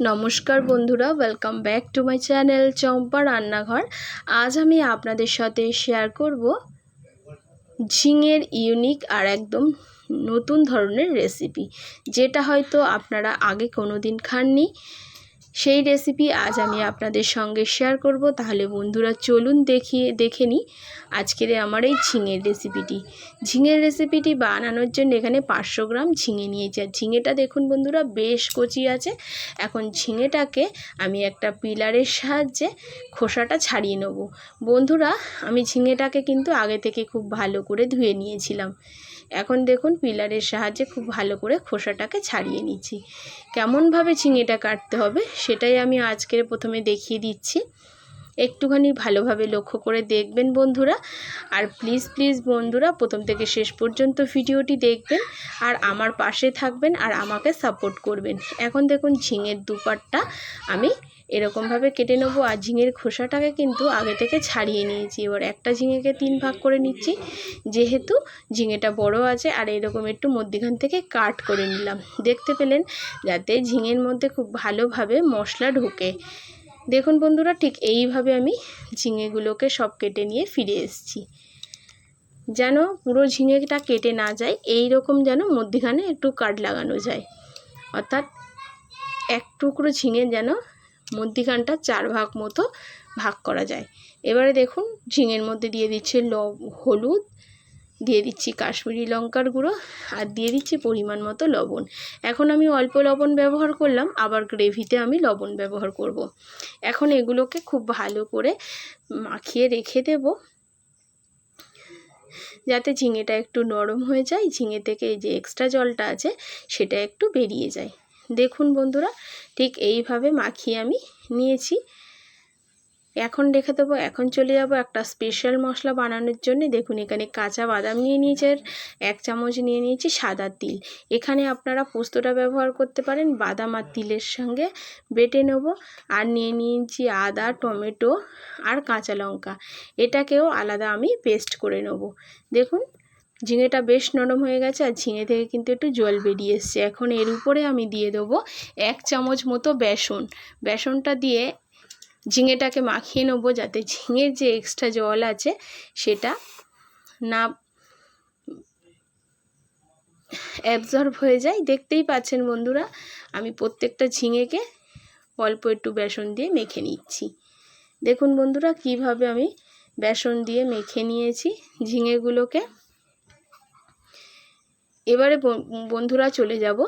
নমস্কার বন্ধুরা welcome back to my channel Champa Rannaghar. আজ আমি আপনাদের সাথে শেয়ার করব ঝিঙের ইউনিক আর একদম নতুন ধরনের রেসিপি যেটা হয়তো আপনারা আগে কোনো দিন খাননি। সেই রেসিপি আজ আমি আপনাদের সঙ্গে শেয়ার করব। তাহলে বন্ধুরা চলুন দেখিয়ে দেখে নিই আজকের আমার এই ঝিঙের রেসিপিটি ঝিঙের রেসিপিটি বানানোর জন্য এখানে পাঁচশো গ্রাম ঝিঙে নিয়েছি। আর ঝিঙেটা দেখুন বন্ধুরা, বেশ কচি আছে। এখন ঝিঙেটাকে আমি একটা পিলারের সাহায্যে খোসাটা ছাড়িয়ে নেব। বন্ধুরা, আমি ঝিঙেটাকে কিন্তু আগে থেকে খুব ভালো করে ধুয়ে নিয়েছিলাম। এখন দেখুন পিলারের সাহায্যে খুব ভালো করে খোসাটাকে ছাড়িয়ে নিচ্ছি। কেমনভাবে ঝিঙেটা কাটতে হবে সেটাই আমি আজকের প্রথমে দেখিয়ে দিচ্ছি। একটুখানি ভালোভাবে লক্ষ্য করে দেখবেন বন্ধুরা। আর প্লিজ প্লিজ বন্ধুরা, প্রথম থেকে শেষ পর্যন্ত ভিডিওটি দেখবেন আর আমার পাশে থাকবেন আর আমাকে সাপোর্ট করবেন। এখন দেখুন ঝিঙের দুপাটটা আমি এরকমভাবে কেটে নেব। আর ঝিঙের খোসাটাকে কিন্তু আগে থেকে ছাড়িয়ে নিয়েছি। এবার একটা ঝিঙেকে তিন ভাগ করে নিচ্ছি। যেহেতু ঝিঙেটা বড় আছে, আর এরকম একটু মধ্যিখান থেকে কাট করে নিলাম। দেখতে পেলেন? যাতে ঝিঙের মধ্যে খুব ভালোভাবে মশলা ঢোকে। দেখুন বন্ধুরা, ঠিক এইভাবে আমি ঝিঙেগুলোকে সব কেটে নিয়ে ফিরে এসেছি। যেন পুরো ঝিঙেটা কেটে না যায় এই রকম যেন মধ্যিখানে একটু কাট লাগানো যায়। অর্থাৎ এক টুকরো ঝিঙে যেন মধ্যিখানটা চার ভাগ মতো ভাগ করা যায়। এবারে দেখুন, ঝিঙের মধ্যে দিয়ে দিচ্ছে ল, হলুদ, দিয়ে দিচ্ছি কাশ্মীরি লঙ্কার গুঁড়ো, আর দিয়ে দিচ্ছি পরিমাণ মতো লবণ। এখন আমি অল্প লবণ ব্যবহার করলাম, আবার গ্রেভিতে আমি লবণ ব্যবহার করব। এখন এগুলোকে খুব ভালো করে মাখিয়ে রেখে দেব। যাতে ঝিঙেটা একটু নরম হয়ে যায়, ঝিঙে থেকে এই যে এক্সট্রা জলটা আছে, সেটা একটু বেরিয়ে যায়। দেখুন বন্ধুরা, ঠিক এইভাবে মাখিয়ে আমি নিয়েছি। এখন রেখে দেবো, এখন চলে যাব একটা স্পেশাল মশলা বানানোর জন্য। দেখুন, এখানে কাঁচা বাদাম নিয়ে নিয়েছে এক চামচ নিয়ে নিয়েছি সাদা তিল। এখানে আপনারা পোস্তটা ব্যবহার করতে পারেন, বাদাম আর তিলের সঙ্গে বেটে নেব। আর নিয়ে নিয়েছি আদা, টমেটো আর কাঁচা লঙ্কা। এটাকেও আলাদা আমি পেস্ট করে নেব। দেখুন ঝিঙেটা বেশ নরম হয়ে গেছে আর ঝিঙে থেকে কিন্তু একটু জল বেরিয়ে এসছে। এখন এর উপরে আমি দিয়ে দেবো এক চামচ মতো বেসন। বেসনটা দিয়ে ঝিঙেটাকে মাখিয়ে নেব যাতে ঝিঙের যে এক্সট্রা জল আছে সেটা না অ্যাবজর্ব হয়ে যায়। দেখতেই পাচ্ছেন বন্ধুরা, আমি প্রত্যেকটা ঝিঙেকে অল্প একটু বেসন দিয়ে মেখে নিচ্ছি। দেখুন বন্ধুরা, কীভাবে আমি বেসন দিয়ে মেখে নিয়েছি ঝিঙেগুলোকে। এবারে বন্ধুরা চলে যাব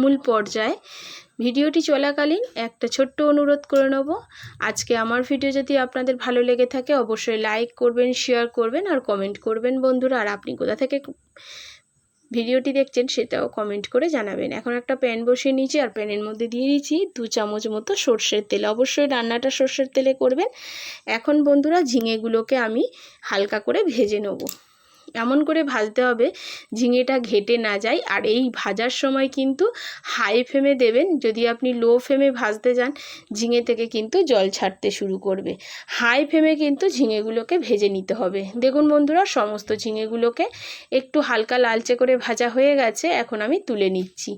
মূল পর্যায়ে। ভিডিওটি চলাকালীন একটা ছোট্ট অনুরোধ করে নেব। আজকে আমার ভিডিও যদি আপনাদের ভালো লেগে থাকে, অবশ্যই লাইক করবেন, শেয়ার করবেন আর কমেন্ট করবেন বন্ধুরা। আর আপনি কোথা থেকে ভিডিওটি দেখছেন সেটাও কমেন্ট করে জানাবেন। এখন একটা প্যান বসিয়ে নিয়েছি আর প্যানের মধ্যে দিয়ে দিয়েছি দু চামচ মতো সর্ষের তেল। অবশ্যই রান্নাটা সর্ষের তেলে করবেন। এখন বন্ধুরা ঝিঙেগুলোকে আমি হালকা করে ভেজে নেব। এমন করে ভাজতে হবে ঝিঙেটা ঘেটে না যায়। আর এই ভাজার সময় কিন্তু হাই ফ্লেমে দেবেন। যদি আপনি লো ফ্লেমে ভাজতে যান, ঝিঙে থেকে কিন্তু জল ছাড়তে শুরু করবে। হাই ফ্লেমে কিন্তু ঝিঙেগুলোকে ভেজে নিতে হবে। দেখুন বন্ধুরা, সমস্ত ঝিঙেগুলোকে একটু হালকা লালচে করে ভাজা হয়ে গেছে। এখন আমি তুলে নিচ্ছি।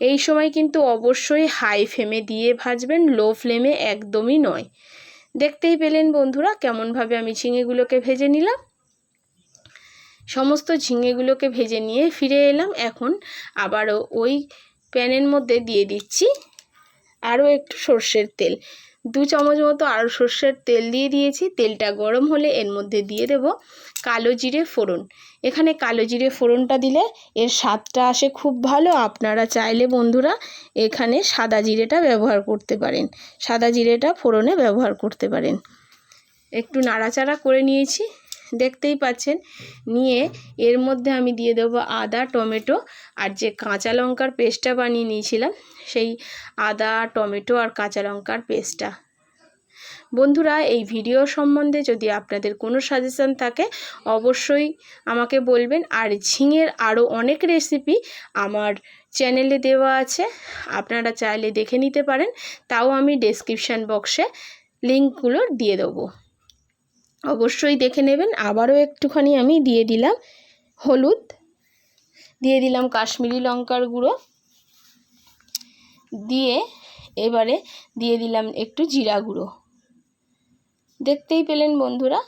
এই সময় কিন্তু অবশ্যই হাই ফ্লেমে দিয়ে ভাজবেন। লো ফ্লেমে একদমই নয়। দেখতেই পেলেন বন্ধুরা, কেমনভাবে আমি ঝিঙেগুলোকে ভেজে নিলাম। সমস্ত ঝিঙেগুলোকে ভেজে নিয়ে ফিরে এলাম। এখন আবারও ওই প্যানের মধ্যে দিয়ে দিচ্ছি আরও একটু সর্ষের তেল। দু চামচ মতো আরও সর্ষের তেল দিয়ে দিয়েছি। তেলটা গরম হলে এর মধ্যে দিয়ে দেব কালো জিরে ফোড়ন। এখানে কালো জিরে ফোড়নটা দিলে এর স্বাদটা আসে খুব ভালো। আপনারা চাইলে বন্ধুরা এখানে সাদা জিরেটা ব্যবহার করতে পারেন। সাদা জিরেটা ফোড়নে ব্যবহার করতে পারেন। একটু নাড়াচাড়া করে নিয়েছি। দেখতেই পাচ্ছেন। নিয়ে এর মধ্যে আমি দিয়ে দেবো আদা, টমেটো আর যে কাঁচা লঙ্কার পেস্টটা বানিয়ে নিয়েছিলাম, সেই আদা, টমেটো আর কাঁচা লঙ্কার পেস্টটা। বন্ধুরা, এই ভিডিও সম্বন্ধে যদি আপনাদের কোনো সাজেশান থাকে, অবশ্যই আমাকে বলবেন। আর ঝিঙের আরও অনেক রেসিপি আমার চ্যানেলে দেওয়া আছে, আপনারা চাইলে দেখে নিতে পারেন। তাও আমি ডেসক্রিপশান বক্সে লিঙ্কগুলো দিয়ে দেবো। অবশ্যই দেখে নেবেন। আবারও একটুখানি আমি দিয়ে দিলাম হলুদ। দিয়ে দিলাম কাশ্মীরি লঙ্কার গুঁড়ো। দিয়ে এবারে দিয়ে দিলাম একটু জিরা গুঁড়ো। দেখতেই পেলেন বন্ধুরা?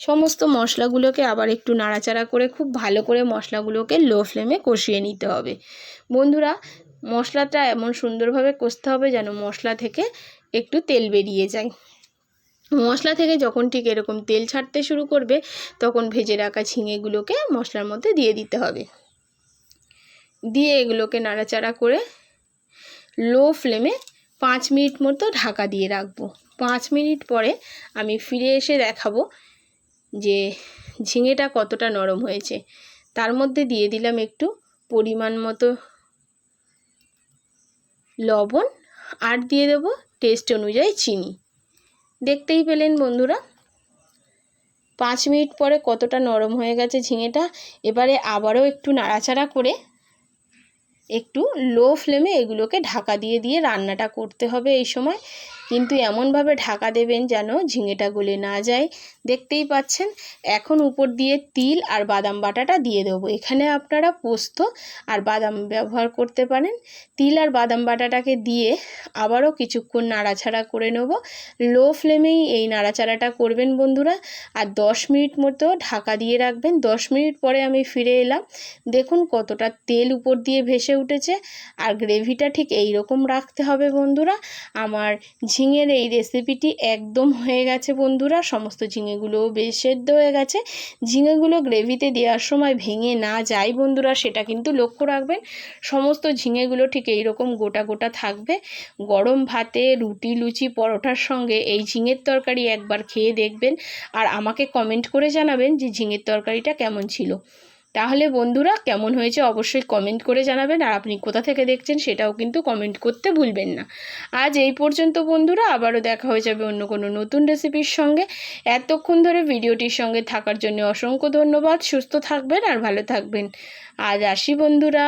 সমস্ত মশলাগুলোকে আবার একটু নাড়াচাড়া করে, খুব ভালো করে মশলাগুলোকে লো ফ্লেমে কষিয়ে নিতে হবে। বন্ধুরা, মশলাটা এমন সুন্দরভাবে কষতে হবে যেন মশলা থেকে একটু তেল বেরিয়ে যায়। মশলা থেকে যখন ঠিক এরকম তেল ছাড়তে শুরু করবে, তখন ভেজে রাখা ঝিঙেগুলোকে মশলার মধ্যে দিয়ে দিতে হবে। দিয়ে এগুলোকে নাড়াচাড়া করে লো ফ্লেমে পাঁচ মিনিট মতো ঢাকা দিয়ে রাখব। পাঁচ মিনিট পরে আমি ফিরে এসে দেখাবো যে ঝিঙেটা কতটা নরম হয়েছে। তার মধ্যে দিয়ে দিলাম একটু পরিমাণ মতো লবণ আর দিয়ে দেব টেস্ট অনুযায়ী চিনি। দেখতেই পেলেন বন্ধুরা। পাঁচ মিনিট পরে কতটা নরম হয়ে গেছে ঝিঙেটা। এবারে আবারও একটু নাড়াচাড়া করে একটু লো ফ্লেমে এগুলোকে ঢাকা দিয়ে দিয়ে রান্নাটা করতে হবে এই সময়। কিন্তু এমনভাবে ঢাকা দেবেন যেন ঝিঙেটা গলে না যায়। দেখতেই পাচ্ছেন, এখন উপর দিয়ে তিল আর বাদাম বাটাটা দিয়ে দেবো। এখানে আপনারা পোস্ত আর বাদাম ব্যবহার করতে পারেন। তিল আর বাদাম বাটাটাকে দিয়ে আবারও কিছুক্ষণ নাড়াচাড়া করে নেব। লো ফ্লেমেই এই নাড়াচাড়াটা করবেন বন্ধুরা। আর দশ মিনিট মতো ঢাকা দিয়ে রাখবেন। দশ মিনিট পরে আমি ফিরে এলাম। দেখুন কতটা তেল উপর দিয়ে ভেসে উঠেছে। আর গ্রেভিটা ঠিক এই রকম রাখতে হবে বন্ধুরা। আমার ঝিঙের এই রেসিপিটি একদম হয়ে গেছে বন্ধুরা। সমস্ত ঝিঙেগুলোও বেশ সেদ্ধ হয়ে গেছে। ঝিঙেগুলো গ্রেভিতে দেওয়ার সময় ভেঙে না যায় বন্ধুরা, সেটা কিন্তু লক্ষ্য রাখবেন। সমস্ত ঝিঙেগুলো ঠিক এই রকম গোটা গোটা থাকবে। গরম ভাতে রুটি, লুচি, পরোটার সঙ্গে এই ঝিঙের তরকারি একবার খেয়ে দেখবেন। আর আমাকে কমেন্ট করে জানাবেন যে ঝিঙের তরকারিটা কেমন ছিল। তাহলে বন্ধুরা, কেমন হয়েছে অবশ্যই কমেন্ট করে জানাবেন, আর আপনি কোথা থেকে দেখছেন সেটাও কিন্তু কমেন্ট করতে ভুলবেন না। আজ এই পর্যন্ত বন্ধুরা, আবারও দেখা হয়ে যাবে অন্য কোনো নতুন রেসিপির সঙ্গে। এতক্ষণ ধরে ভিডিওটির সঙ্গে থাকার জন্য অসংখ্য ধন্যবাদ, সুস্থ থাকবেন আর ভালো থাকবেন। আজ আসি বন্ধুরা।